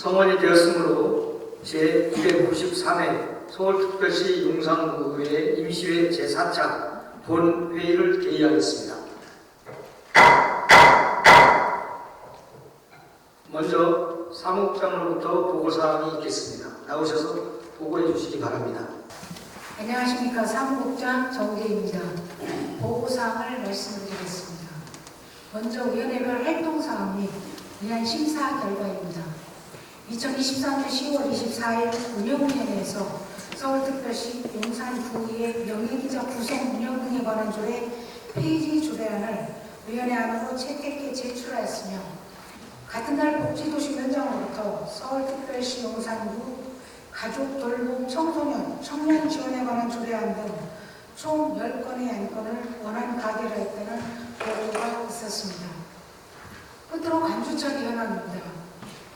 성원이 되었으므로 제293회 서울특별시 용산구의 임시회 제4차 본회의를 개의하겠습니다. 먼저 사무국장으로부터 보고사항이 있겠습니다. 나오셔서 보고해 주시기 바랍니다. 안녕하십니까 사무국장 정대입니다. 보고사항을 말씀드리겠습니다. 먼저 위원회별 활동사항 및 위한 심사 결과입니다. 2023년 10월 24일 운영위원회에서 서울특별시 용산구의 명예기자 구성 운영 등에 관한 조례 페이지 조례안을 위원회 안으로 채택해 제출하였으며 같은 날 복지도시위원장으로부터 서울특별시 용산구 가족 돌봄 청소년 청년 지원에 관한 조례안 등 총 10건의 안건을 원안 가결을 했다는 보고가 있었습니다. 끝으로 간주처리 현황입니다.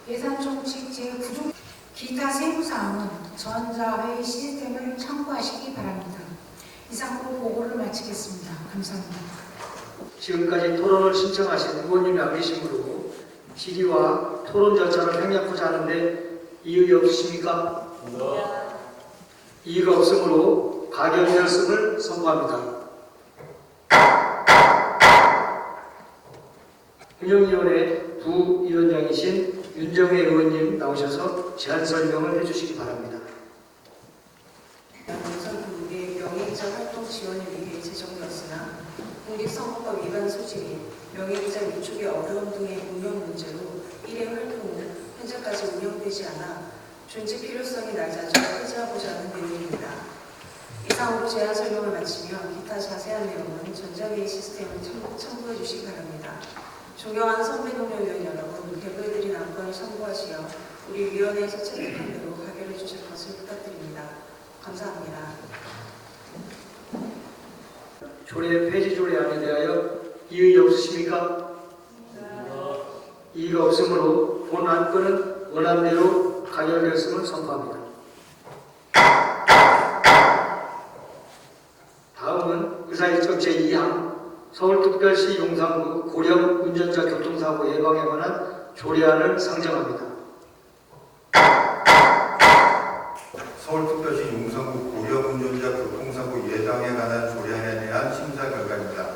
예산 총칙 제9조 기타 세부사항은 전자회의 시스템을 참고하시기 바랍니다. 이상으로 보고를 마치겠습니다. 감사합니다. 지금까지 토론을 신청하신 의원님이 안 계시므로 질의와 토론 절차를 생략하자 하는데 이의가 없으십니까? 이의가 없으므로 가결되었음을 선고합니다. 운영위원회 부위원장이신 윤정혜 의원님 나오셔서 제안 설명을 해주시기 바랍니다. 용산구의 명예기자 활동 지원을 위해 제정되었으나 공직선거법 위반 소지 및 명예기자 위촉의 어려움 등의 운영 문제로 1회 활동 후 현재까지 운영되지 않아 존재 필요성이 낮아져 해제하고자 하는 내용입니다. 이상으로 제안 설명을 마치며 기타 자세한 내용은 전자회의 시스템을 참- 참고해 주시기 바랍니다. 존경하는 선배 동료 위원 여러분, 대부해드린 안건을 참고하시어 우리 위원회에서 채택한 대로 가결해 주실 것을 부탁드립니다. 감사합니다. 조례 폐지 조례안에 대하여 이의 없으십니까? 이의가 없으므로 본 안건은 원안대로 가결되었음을 선포합니다. 다음은 의사일정 제2항 서울특별시 용산구 고령 운전자 교통사고 예방에 관한 조례안을 상정합니다. 서울특별시 용산구 고령운전자 교통사고 예방에 관한 조례안에 대한 심사 결과입니다.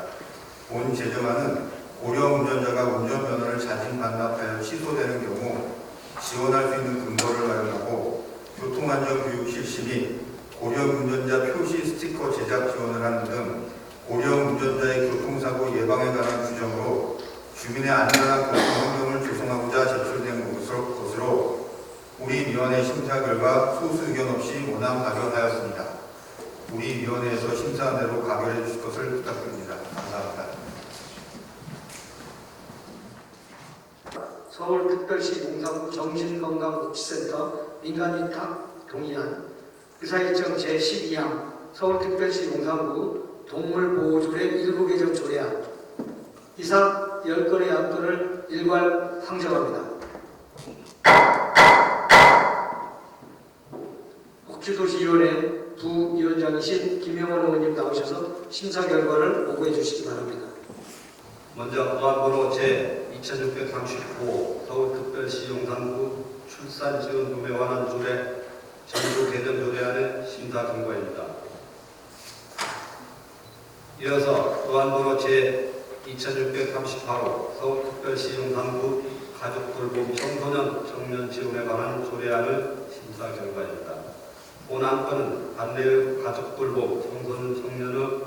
본 제정안은 고령운전자가 운전면허를 자진 반납하여 취소되는 경우 지원할 수 있는 근거를 마련하고 교통안전 교육 실시 및 고령운전자 표시 스티커 제작 지원을 하는 등 고령운전자의 교통사고 예방에 관한 규정으로 주민의 안전한 교통 환경을 조성하고자 제출된 것으로, 우리 위원회 심사 결과 소수 의견 없이 원안 가결하였습니다. 우리 위원회에서 심사한 대로 가결해 주실 것을 부탁드립니다. 서울특별시 용산구 정신건강복지센터 민간위탁 동의안 의사일정 제12항 서울특별시 용산구 동물보호조례 일부 개정 조례안 이상 10건의 안건을 일괄 상정합니다. 복지도시위원회 부위원장이신 김영원 의원님 나오셔서 심사 결과를 보고해 주시기 바랍니다. 먼저 보안번호 제2635 서울특별시 용산구 출산지원금에 관한 조례 정부 개정 조례안의 심사 경과입니다. 이어서 보안번호 제 2638호 서울특별시 용산구 가족돌봄 청소년 청년 지원에 관한 조례안을 심사 결과입니다. 본 안건은 반대의 가족돌봄 청소년 청년의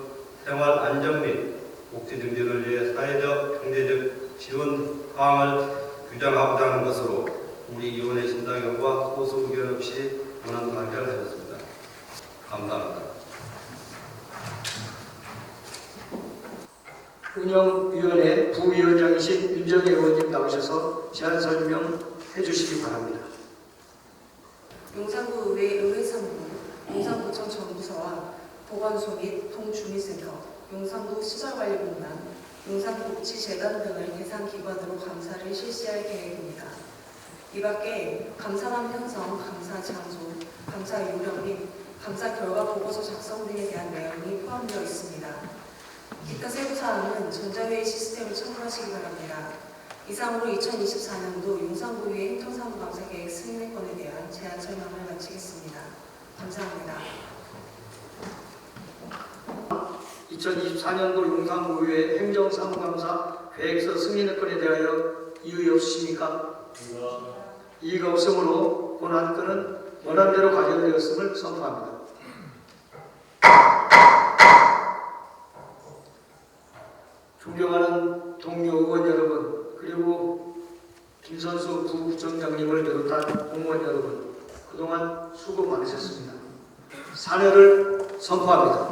생활 안정 및 복지 증진을 위해 사회적, 경제적 지원 사항을 하는 것으로 우리 위원회 심사 결과 소수 의견 없이 원안 가결하였습니다. 감사합니다. 운영위원회 부위원장이신 윤정혜 의원님 나오셔서 제안 설명 해 주시기 바랍니다. 용산구 의회 의회사무, 용산구청 정부서와 보건소 및 동주민센터, 용산구 시설관리공단, 용산복지재단 등을 대상 기관으로 감사를 실시할 계획입니다. 이 밖에 감사람 편성, 감사 장소, 감사 요령 및 감사 결과 보고서 작성 등에 대한 내용이 포함되어 있습니다. 기타 세부 사항은 전자회의 시스템을 참고하시기 바랍니다. 이상으로 2024년도 용산구의 행정사무 감사 계획 승인의 건에 대한 제안 설명을 마치겠습니다. 감사합니다. 2024년도 용산구의 행정사무감사 계획서 승인의 건에 대하여 이의 없으십니까? 이의가 없으므로 본안 건은 원안대로 가결되었음을 선포합니다. 존경하는 동료 의원 여러분 그리고 김선수 부부총장님을 비롯한 공무원 여러분 그동안 수고 많으셨습니다. 사례를 선포합니다.